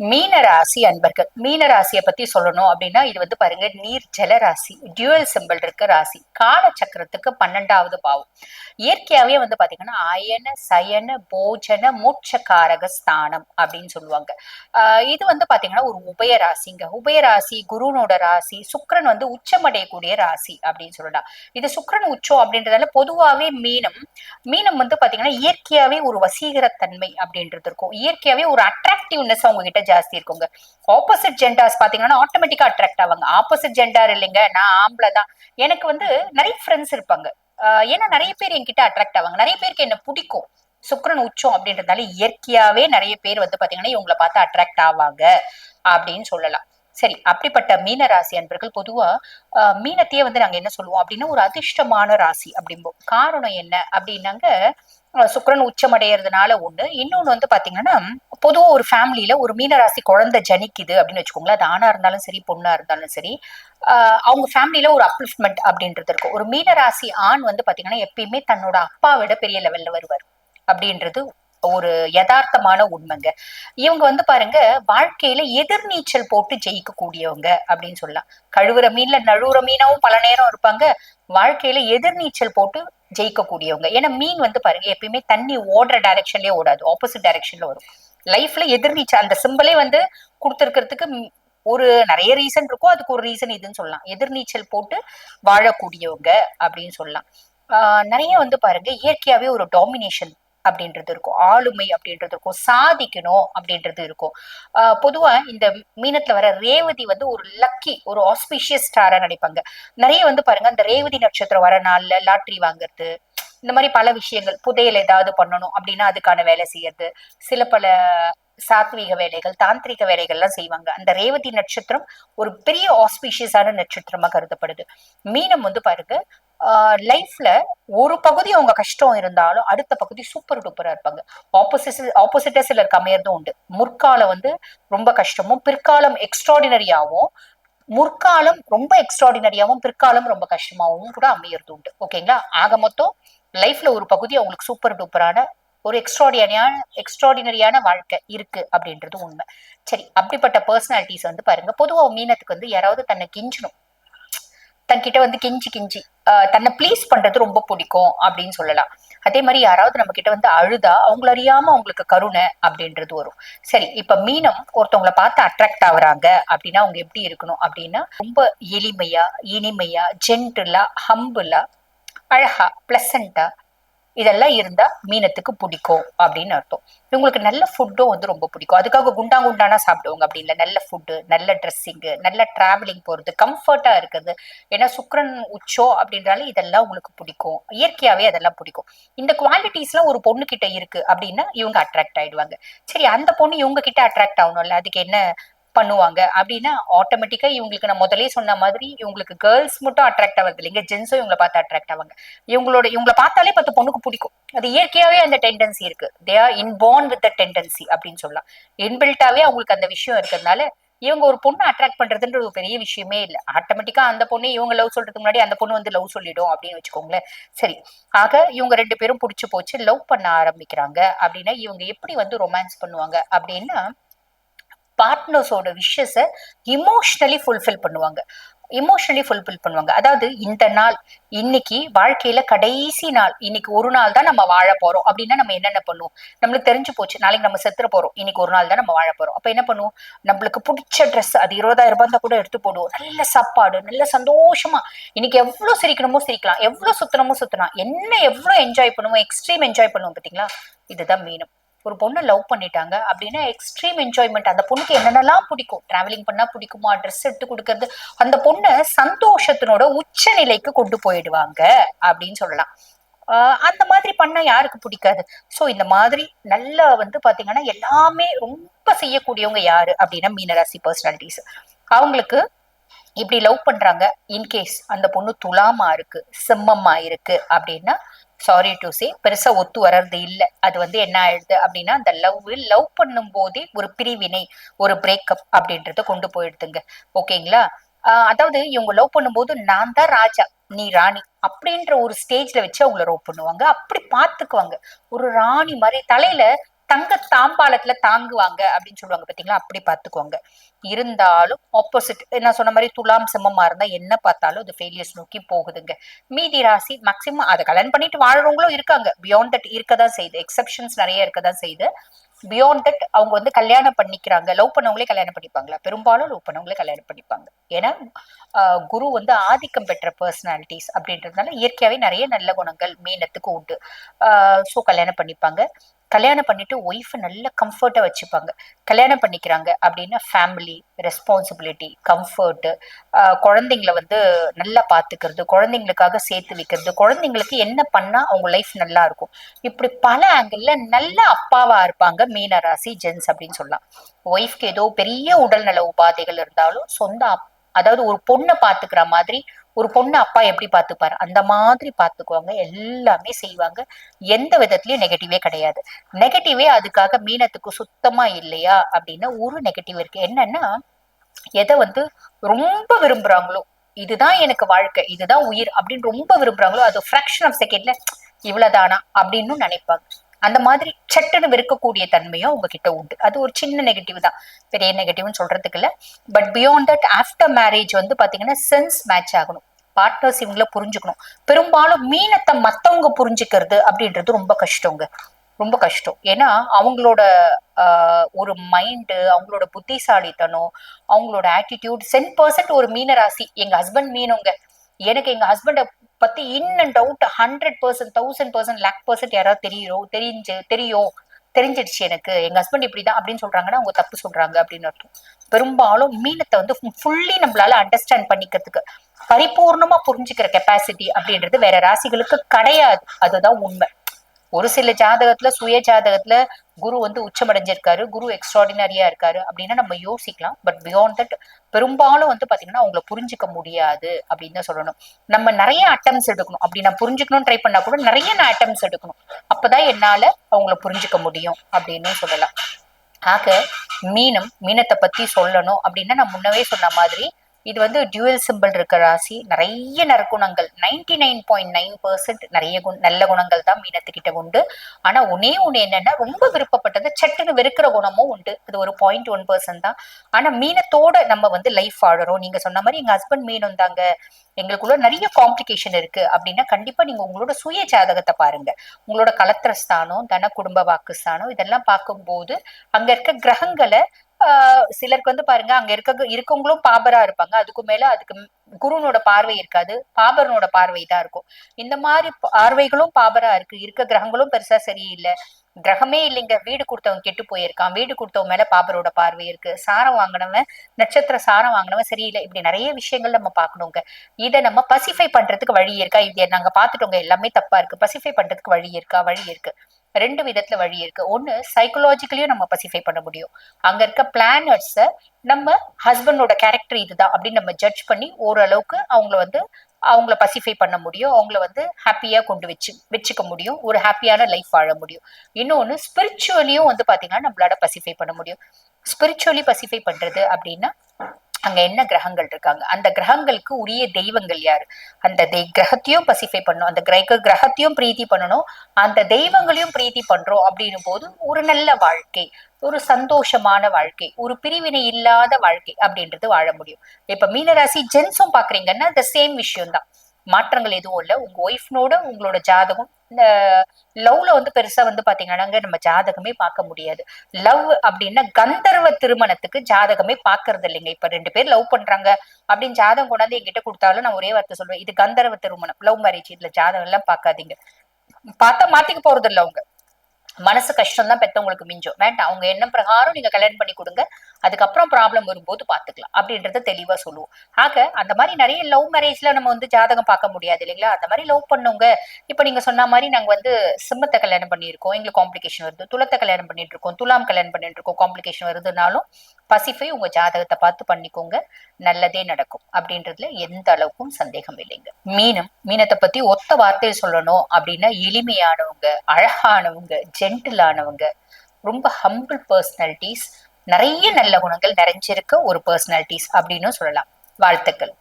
மீனராசி அன்பர்கள். மீனராசியை பத்தி சொல்லணும் அப்படின்னா இது வந்து பாருங்க நீர் ஜல ராசி. டியூவல் சிம்பிள் இருக்க ராசி. கால சக்கரத்துக்கு பன்னெண்டாவது பாவம். இயற்கையாவே வந்து பாத்தீங்கன்னா அயன சயன போஜன மூச்சகாரக ஸ்தானம் அப்படின்னு சொல்லுவாங்க. ஆஹ் இது வந்து பாத்தீங்கன்னா ஒரு உபய ராசிங்க. உபய ராசி குருனோட ராசி சுக்கரன் வந்து உச்சமடையக்கூடிய ராசி அப்படின்னு சொல்லலாம். இது சுக்கரன் உச்சம் அப்படின்றதால பொதுவாவே மீனம் மீனம் வந்து பாத்தீங்கன்னா இயற்கையாவே ஒரு வசீகரத்தன்மை அப்படின்றது இருக்கும். இயற்கையாவே ஒரு அட்ராக்டிவ்னஸ் அவங்க கிட்ட ஜாஸ்தி இருக்குங்க. ஆப்போசிட் ஜெண்டார்ஸ் பாத்தீங்கன்னா ஆட்டோமேட்டிக்கா அட்ராக்ட் ஆவாங்க. ஆப்போசிட் ஜெண்டார் இல்லைங்க நான் ஆம்பளை தான். எனக்கு வந்து நிறைய ஃப்ரெண்ட்ஸ் இருப்பாங்க. ஏன்னா நிறைய பேர் என்கிட்ட அட்ராக்ட் ஆவாங்க. நிறைய பேருக்கு என்ன பிடிக்கும். சுக்கரன் உச்சம் அப்படின்றதால இயற்கையாவே நிறைய பேர் வந்து பாத்தீங்கன்னா இவங்களை பார்த்து அட்ராக்ட் ஆவாங்க அப்படின்னு சொல்லலாம். சரி அப்படிப்பட்ட மீன ராசி அன்பர்கள் பொதுவா மீனத்தையே வந்து நாங்க என்ன சொல்லுவோம் அப்படின்னா ஒரு அதிர்ஷ்டமான ராசி அப்படிம்போம். காரணம் என்ன அப்படின்னாங்க சுக்கரன் சுக்கிரன் உச்சமடைகிறதுனால ஒண்ணு. இன்னொன்னு வந்து பாத்தீங்கன்னா பொதுவா ஒரு ஃபேமிலியில ஒரு மீனராசி குழந்தை ஜனிக்குது அப்படின்னு வச்சுக்கோங்களேன். அது ஆணா இருந்தாலும் சரி பொண்ணா இருந்தாலும் சரி அவங்க ஃபேமிலியில ஒரு அப்லிஃப்ட்மெண்ட் அப்படின்றது இருக்கும். ஒரு மீனராசி ஆண் வந்து பாத்தீங்கன்னா எப்பயுமே தன்னோட அப்பாவை விட பெரிய லெவல்ல வருவார் அப்படின்றது ஒரு யதார்த்தமான உண்மைங்க. இவங்க வந்து பாருங்க வாழ்க்கையில எதிர்நீச்சல் போட்டு ஜெயிக்கக்கூடியவங்க அப்படின்னு சொல்லலாம். கழுவுற மீன்ல நழுவுற மீனாவும் பல நேரம் இருப்பாங்க. வாழ்க்கையில எதிர்நீச்சல் போட்டு ஜெயிக்கக்கூடியவங்க. ஏன்னா மீன் வந்து பாருங்க எப்பயுமே தண்ணி ஓடுற டைரக்ஷன்லயே ஓடாது. ஆப்போசிட் டைரக்ஷன்ல வரும். லைஃப்ல எதிர்நீச்சல் அந்த சிம்பிளே வந்து கொடுத்துருக்கிறதுக்கு ஒரு நிறைய ரீசன் இருக்கும். அதுக்கு ஒரு ரீசன் இதுன்னு சொல்லலாம். எதிர்நீச்சல் போட்டு வாழக்கூடியவங்க அப்படின்னு சொல்லலாம். ஆஹ் நிறைய வந்து பாருங்க இயற்கையாவே ஒரு டாமினேஷன் அப்படின்றது இருக்கும். ஆளுமை அப்படின்றது இருக்கும். சாதிக்கணும் அப்படின்றது இருக்கும். பொதுவா இந்த மீனத்துல வர ரேவதி வந்து ஒரு லக்கி ஒரு ஆஸ்பிஷியஸ் ஸ்டாரா நினைப்பாங்க நிறைய வந்து பாருங்க அந்த ரேவதி நட்சத்திரம் வர நாள்ல லாட்ரி வாங்குறது இந்த மாதிரி பல விஷயங்கள் புதையல் ஏதாவது பண்ணணும் அப்படின்னா அதுக்கான வேலை செய்யறது சில பல சாத்வீக வேலைகள் தாந்திரிக வேலைகள்லாம் செய்வாங்க. அந்த ரேவதி நட்சத்திரம் ஒரு பெரிய ஆஸ்பீஷியஸான நட்சத்திரமா கருதப்படுது. மீனம் வந்து பாருங்க லைஃப்ல ஒரு பகுதி அவங்க கஷ்டம் இருந்தாலும் அடுத்த பகுதி சூப்பர் டூப்பரா இருப்பாங்க. ஆப்போசிட் ஆப்போசிட்டா இருக்க அமையறதும் உண்டு. முற்காலம் வந்து ரொம்ப கஷ்டமும் பிற்காலம் எக்ஸ்ட்ராடினரியாவும் முற்காலம் ரொம்ப எக்ஸ்ட்ராடினரியாவும் பிற்காலம் ரொம்ப கஷ்டமாவும் கூட அமையறது உண்டு. ஓகேங்களா ஆக மொத்தம் லைஃப்ல ஒரு பகுதி அவங்களுக்கு சூப்பர் டூப்பரான ஒரு எக்ஸ்ட்ராடினரியான எக்ஸ்ட்ராடினரியான வாழ்க்கை இருக்கு அப்படின்றது உண்மை. சரி அப்படிப்பட்ட பர்சனாலிட்டிஸ் வந்து பாருங்க. பொதுவாக மீனத்துக்கு வந்து யாராவது தன்னை கிஞ்சணும் தன்கிட்ட வந்து கெஞ்சி கெஞ்சி தன்னை ப்ளீஸ் பண்றது ரொம்ப பிடிக்கும் அப்படின்னு சொல்லலாம். அதே மாதிரி யாராவது நம்ம கிட்ட வந்து அழுதா அவங்கள அறியாம அவங்களுக்கு கருணை அப்படின்றது வரும். சரி இப்ப மீனம் ஒருத்தவங்களை பார்த்து அட்ராக்ட் ஆகுறாங்க அப்படின்னா அவங்க எப்படி இருக்கணும் அப்படின்னா ரொம்ப எளிமையா இனிமையா ஜென்டலா ஹம்புலா அழகா பிளசண்டா இதெல்லாம் இருந்தா மீனத்துக்கு பிடிக்கும் அப்படின்னு அர்த்தம். இவங்களுக்கு நல்ல ஃபுட்டும் வந்து ரொம்ப பிடிக்கும். அதுக்காக குண்டா குண்டானா சாப்பிடுவாங்க அப்படி இல்லை. நல்ல ஃபுட்டு நல்ல ட்ரெஸ்ஸிங்கு நல்ல டிராவலிங் போகிறது கம்ஃபர்ட்டாக இருக்குது ஏன்னா சுக்ரன் உச்சோ அப்படின்றாலே இதெல்லாம் உங்களுக்கு பிடிக்கும். இயற்கையாகவே அதெல்லாம் பிடிக்கும். இந்த குவாலிட்டிஸ்லாம் ஒரு பொண்ணு கிட்ட இருக்கு அப்படின்னா இவங்க அட்ராக்ட் ஆயிடுவாங்க. சரி அந்த பொண்ணு இவங்க கிட்ட அட்ராக்ட் ஆகணும்ல. அதுக்கு என்ன பண்ணுவாங்க. அப்படின்னா ஆட்டோமேட்டிக்கா இவங்களுக்கு நான் முதலே சொன்ன மாதிரி இவங்களுக்கு கேர்ள்ஸ் மட்டும் அட்ராக்ட் ஆகுது இல்லைங்க ஜென்ஸும் இவங்களை பார்த்து அட்ராக்ட் ஆவாங்க. இவங்களோட இவங்களை பார்த்தாலே பத்து பொண்ணுக்கு பிடிக்கும். அது இயற்கையாவே அந்த டெண்டன்சி இருக்கு. They are inborn with the tendency அப்படின்னு சொல்லலாம். இன்பில்ட்டாவே அவங்களுக்கு அந்த விஷயம் இருக்கிறதுனால இவங்க ஒரு பொண்ணை அட்ராக்ட் பண்றதுன்ற ஒரு பெரிய விஷயமே இல்லை. ஆட்டோமேட்டிக்கா அந்த பொண்ணு இவங்க லவ் சொல்றதுக்கு முன்னாடி அந்த பொண்ணு வந்து லவ் சொல்லிடும் அப்படின்னு வச்சுக்கோங்களேன். சரி. ஆக இவங்க ரெண்டு பேரும் பிடிச்சி போச்சு. லவ் பண்ண ஆரம்பிக்கிறாங்க. அப்படின்னா இவங்க எப்படி வந்து ரொமான்ஸ் பண்ணுவாங்க? அப்படின்னா பார்ட்னர்ஸோட விஷஸை இமோஷ்னலி ஃபுல்ஃபில் பண்ணுவாங்க. இமோஷனலி ஃபுல்ஃபில் பண்ணுவாங்க. அதாவது இந்த நாள் இன்னைக்கு வாழ்க்கையில கடைசி நாள் இன்னைக்கு ஒரு நாள் தான் நம்ம வாழ போறோம். அப்படின்னா நம்ம என்னென்ன பண்ணுவோம்? நம்மளுக்கு தெரிஞ்சு போச்சு நாளைக்கு நம்ம செத்துற போறோம். இன்னைக்கு ஒரு நாள் தான் நம்ம வாழ போறோம். அப்ப என்ன பண்ணுவோம்? நம்மளுக்கு பிடிச்ச ட்ரெஸ் அது இருபதாயிரம் ரூபாய் தான் கூட எடுத்து போடுவோம். நல்ல சாப்பாடு நல்ல சந்தோஷமா. இன்னைக்கு எவ்வளவு சிரிக்கணுமோ சிரிக்கலாம். எவ்வளவு சுத்தணுமோ சுத்தலாம். என்ன எவ்வளவு என்ஜாய் பண்ணுவோம்? எக்ஸ்ட்ரீம் என்ஜாய் பண்ணுவோம் பாத்தீங்களா? இதுதான் மீனம் ஒரு பொண்ணை லவ் பண்ணிட்டாங்க அப்படின்னா எக்ஸ்ட்ரீம் என்ஜாய்மெண்ட் அந்த பொண்ணுக்கு என்னென்னலாம் பிடிக்கும்? டிராவலிங் பண்ணா பிடிக்குமா? ட்ரெஸ் எடுத்து கொடுக்கறது. அந்த பொண்ணை சந்தோஷத்தினோட உச்ச நிலைக்கு கொண்டு போயிடுவாங்க அப்படின்னு சொல்லலாம். அந்த மாதிரி பண்ண யாருக்கு பிடிக்காது? சோ இந்த மாதிரி நல்லா வந்து பாத்தீங்கன்னா எல்லாமே ரொம்ப செய்யக்கூடியவங்க யாரு அப்படின்னா மீனராசி பர்சனாலிட்டிஸ் அவங்களுக்கு இப்படி லவ் பண்றாங்க. இன்கேஸ் அந்த பொண்ணு துலாமா இருக்கு செம்மம்மா இருக்கு அப்படின்னா சாரி டு சே பெருசா ஒத்து வர்றது இல்ல. அது வந்து என்ன ஆயிடுது அப்படின்னா அந்த லவ் லவ் பண்ணும் போதே ஒரு பிரிவினை ஒரு பிரேக்கப் அப்படின்றத கொண்டு போயிடுதுங்க. ஓகேங்களா? அதாவது இவங்க லவ் பண்ணும்போது நான் தான் ராஜா நீ ராணி அப்படின்ற ஒரு ஸ்டேஜ்ல வச்சு அவங்கள லவ் பண்ணுவாங்க. அப்படி பாத்துக்குவாங்க ஒரு ராணி மாதிரி தலையில தங்க தாம்பாலத்துல தாங்குவாங்க அப்படின்னு சொல்லுவாங்க பாத்தீங்களா? அப்படி பாத்துக்கோங்க. இருந்தாலும் ஆப்போசிட் நான் சொன்ன மாதிரி துலாம் சிம்மமா இருந்தா என்ன பார்த்தாலும் அது ஃபெயிலியர்ஸ் நோக்கி போகுதுங்க. மீதி ராசி மேக்சிமம் அதை கல்யாணம் பண்ணிட்டு வாழ்றவங்களும் இருக்காங்க. பியாண்ட் தட் இருக்கதான் செய்யுது. எக்ஸப்ஷன்ஸ் நிறைய இருக்கதான் செய்யுது. பியாண்ட் தட் அவங்க வந்து கல்யாணம் பண்ணிக்கிறாங்க. லவ் பண்ணவங்களே கல்யாணம் பண்ணிப்பாங்களா? பெரும்பாலும் லவ் பண்ணவங்களே கல்யாணம் பண்ணிப்பாங்க. ஏன்னா குரு வந்து ஆதிக்கம் பெற்ற பர்சனாலிட்டிஸ் அப்படின்றதுனால இயற்கையாவே நிறைய நல்ல குணங்கள் மீனத்துக்கு உண்டு. ஸோ கல்யாணம் பண்ணிப்பாங்க. கல்யாணம் பண்ணிட்டு ஒய்ஃபை நல்ல கம்ஃபர்ட்டாக வச்சுப்பாங்க. கல்யாணம் பண்ணிக்கிறாங்க அப்படின்னா ஃபேமிலி ரெஸ்பான்சிபிலிட்டி கம்ஃபர்ட்டு குழந்தைங்களை வந்து நல்லா பார்த்துக்கிறது குழந்தைங்களுக்காக சேர்த்து வைக்கிறது குழந்தைங்களுக்கு என்ன பண்ணால் அவங்க லைஃப் நல்லா இருக்கும். இப்படி பல ஆங்கிளில் நல்ல அப்பாவாக இருப்பாங்க மீன ராசி ஜென்ஸ் அப்படின்னு சொல்லலாம். ஒய்ஃப்க்கு ஏதோ பெரிய உடல்நல உபாதைகள் இருந்தாலும் சொந்த அதாவது ஒரு பொண்ணை பார்த்துக்கிற மாதிரி ஒரு பொண்ணு அப்பா எப்படி பார்த்துப்பாரு அந்த மாதிரி பார்த்துக்குவாங்க எல்லாமே செய்வாங்க. எந்த விதத்திலயும் நெகட்டிவே கிடையாது. நெகட்டிவே அதுக்காக மீனத்துக்கு சுத்தமா இல்லையா? அப்படின்னா ஒரு நெகட்டிவ் இருக்கு. என்னன்னா எதை வந்து ரொம்ப விரும்புறாங்களோ இதுதான் எனக்கு வாழ்க்கை இதுதான் உயிர் அப்படின்னு ரொம்ப விரும்புறாங்களோ அது ஃப்ராக்ஷன் ஆஃப் செகண்ட்ல இவ்வளவுதானா அப்படின்னு நினைப்பாங்க. அந்த மாதிரி சட்டுன்னு வெறுக்கக்கூடிய தன்மையும் உங்ககிட்ட உண்டு. அது ஒரு சின்ன நெகட்டிவ் தான். பெரிய நெகட்டிவ்னு சொல்றதுக்கு இல்ல. But beyond that after marriage வந்து பாத்தீங்கன்னா சென்ஸ் மேட்ச் ஆகணும். பார்ட்னர்ஸ் இவங்கள புரிஞ்சுக்கணும். பெரும்பாலும் மீனத்தை மத்தவங்க புரிஞ்சுக்கிறது அப்படின்றது ரொம்ப கஷ்டங்க. ரொம்ப கஷ்டம். ஏன்னா அவங்களோட ஒரு மைண்டு அவங்களோட புத்திசாலித்தனம் அவங்களோட ஆட்டிடியூட் சென் பர்சன்ட் ஒரு மீனராசி எங்க ஹஸ்பண்ட் மீனுங்க. எனக்கு எங்க ஹஸ்பண்ட பத்தி in and out hundred percent thousand percent lakh percent யாராவது தெரியும் தெரிஞ்சு தெரியும் தெரிஞ்சிடுச்சு எனக்கு. எங்க ஹஸ்பண்ட் இப்படிதான் அப்படின்னு சொல்றாங்கன்னா அவங்க தப்பு சொல்றாங்க அப்படின்னு அர்த்தம். பெரும்பாலும் மீனத்தை வந்து ஃபுல்லி நம்மளால அண்டர்ஸ்டாண்ட் பண்ணிக்கிறதுக்கு பரிபூர்ணமா புரிஞ்சுக்கிற கெப்பாசிட்டி அப்படின்றது வேற ராசிகளுக்கு கிடையாது. அதுதான் உண்மை. ஒரு சில ஜாதகத்துல சுய ஜாதகத்துல குரு வந்து உச்சமடைஞ்சிருக்காரு குரு எக்ஸ்ட்ராடினரியா இருக்காரு அப்படின்னா நம்ம யோசிக்கலாம். பட் பியாண்ட் தட் பெரும்பாலும் வந்து பாத்தீங்கன்னா அவங்கள புரிஞ்சுக்க முடியாது அப்படின்னு தான் சொல்லணும். நம்ம நிறைய அட்டம்ஸ் எடுக்கணும். அப்படி நான் புரிஞ்சுக்கணும்னு ட்ரை பண்ணா கூட நிறைய நான் அட்டம்ஸ் எடுக்கணும். அப்பதான் என்னால அவங்கள புரிஞ்சுக்க முடியும் அப்படின்னு சொல்லலாம். ஆக மீனம் மீனத்தை பத்தி சொல்லணும் அப்படின்னா நான் முன்னவே சொன்ன மாதிரி இது வந்து டியூவல் சிம்பிள் இருக்க ராசி. நிறைய நற்குணங்கள். Ninety nine point nine percent நிறைய குண நல்ல குணங்கள் தான் மீனத்துக்கிட்ட உண்டு. ஆனா ஒன்னே ஒன்னு என்னன்னா ரொம்ப விருப்பப்பட்டது சட்டுன்னு வெறுக்கிற குணமும் உண்டு. இது ஒரு பாயிண்ட் ஒன் பர்சன்ட் தான். ஆனா மீனத்தோட நம்ம வந்து லைஃப் வாழறோம். நீங்க சொன்ன மாதிரி எங்க ஹஸ்பண்ட் மீன் வந்தாங்க. எங்களுக்குள்ள நிறைய காம்ப்ளிகேஷன் இருக்கு. அப்படின்னா கண்டிப்பா நீங்க உங்களோட சுய ஜாதகத்தை பாருங்க. உங்களோட கலத்திர ஸ்தானம் தன குடும்ப வாக்கு ஸ்தானம் இதெல்லாம் பார்க்கும்போது அங்க இருக்க கிரகங்களை சிலருக்கு வந்து பாருங்க அங்க இருக்க இருக்கவங்களும் பாபரா இருப்பாங்க. அதுக்கு மேல அதுக்கு குருனோட பார்வை இருக்காது. பாபரனோட பார்வை தான் இருக்கும். இந்த மாதிரி பார்வைகளும் பாபரா இருக்கு. இருக்க கிரகங்களும் பெருசா சரியில்லை. கிரகமே இல்லைங்க. வீடு கொடுத்தவன் கெட்டு போயிருக்கான். வீடு கொடுத்தவன் மேல பாபரோட பார்வை இருக்கு. சாரம் வாங்கினவன் நட்சத்திர சாரம் வாங்கினவன் சரியில்லை. இப்படி நிறைய விஷயங்கள் நம்ம பாக்கணுங்க இதை நம்ம பசிஃபை பண்றதுக்கு வழி இருக்கா? இது நாங்க பாத்துட்டோங்க எல்லாமே தப்பா இருக்கு. பசிஃபை பண்றதுக்கு வழி இருக்கா? வழி இருக்கு. ரெண்டு விதத்துல வழி இருக்கு. ஒண்ணு சைக்கலாஜிக்கலியும் நம்ம பசிஃபை பண்ண முடியும். அங்க இருக்க பிளானட்ஸ நம்ம ஹஸ்பண்டோட கேரக்டர் இதுதான் அப்படின்னு நம்ம ஜட்ஜ் பண்ணி ஓரளவுக்கு அவங்கள வந்து அவங்கள பசிஃபை பண்ண முடியும். அவங்கள வந்து ஹாப்பியா கொண்டு வச்சு வச்சுக்க முடியும். ஒரு ஹாப்பியான லைஃப் வாழ முடியும். இன்னொன்னு ஸ்பிரிச்சுவலியும் வந்து பாத்தீங்கன்னா நம்மளால பசிஃபை பண்ண முடியும். ஸ்பிரிச்சுவலி பசிஃபை பண்றது அப்படின்னா அங்க என்ன கிரகங்கள் இருக்காங்க? அந்த கிரகங்களுக்கு உரிய தெய்வங்கள் யாரு? அந்த கிரகத்தையும் பசிஃபை பண்ணணும். அந்த கிரக கிரகத்தையும் பிரீத்தி பண்ணணும். அந்த தெய்வங்களையும் பிரீத்தி பண்றோம் அப்படின்னும் போது ஒரு நல்ல வாழ்க்கை ஒரு சந்தோஷமான வாழ்க்கை ஒரு பிரிவினை இல்லாத வாழ்க்கை அப்படின்றது வாழ முடியும். இப்ப மீனராசி ஜென்ஸும் பாக்குறீங்கன்னா இந்த சேம் விஷயம் தான் மாற்றங்கள் எதுவும் இல்லை. உங்க ஒய்ஃப்னோட உங்களோட ஜாதகம் இந்த லவ்ல வந்து பெருசா வந்து பாத்தீங்கன்னா நம்ம ஜாதகமே பார்க்க முடியாது. லவ் அப்படின்னா கந்தர்வ திருமணத்துக்கு ஜாதகமே பாக்குறது இல்லைங்க. இப்ப ரெண்டு பேர் லவ் பண்றாங்க அப்படின்னு ஜாதகம் கொண்டாந்து என்கிட்ட கொடுத்தாலும் நான் ஒரே வார்த்தை சொல்லுவேன் இது கந்தர்வ திருமணம். லவ் மேரேஜ் இதுல ஜாதகம் எல்லாம் பாக்காதீங்க பார்த்தா மாத்திக்க போறது இல்லை அவங்க. மனசு கஷ்டம் தான் பெத்தவங்களுக்கு மிஞ்சும். வேண்டாம் அவங்க என்ன பிரகாரம் நீங்க கல்யாணம் பண்ணி கொடுங்க. அதுக்கப்புறம் ப்ராப்ளம் வரும்போது பாத்துக்கலாம் அப்படின்றத தெளிவா சொல்லுவோம். ஆக அந்த மாதிரி நிறைய லவ் மேரேஜ்ல நம்ம வந்து ஜாதகம் பார்க்க முடியாது இல்லைங்களா? அந்த மாதிரி லவ் பண்ணவங்க இப்ப நீங்க சொன்ன மாதிரி நாங்க வந்து சிம்மத்தை கல்யாணம் பண்ணியிருக்கோம். எங்களுக்கு காம்ப்ளிகேஷன் வருது. துளத்தை கல்யாணம் பண்ணிட்டு இருக்கோம். துலாம் கல்யாணம் பண்ணிட்டு இருக்கோம். காம்ப்ளிகேஷன் வருதுனாலும் பசிஃபை உங்க ஜாதகத்தை பார்த்து பண்ணிக்கோங்க. நல்லதே நடக்கும் அப்படின்றதுல எந்த அளவுக்கும் சந்தேகம் இல்லைங்க. மீனம் மீனத்தை பத்தி ஒத்த வார்த்தையை சொல்லணும் அப்படின்னா எளிமையானவங்க அழகானவங்க ஜென்டிலானவங்க ரொம்ப ஹம்பிள் பர்சனாலிட்டிஸ் நிறைய நல்ல குணங்கள் நிறைஞ்சிருக்க ஒரு பர்சனாலிட்டிஸ் அப்படின்னு சொல்லலாம். வாழ்த்துக்கள்.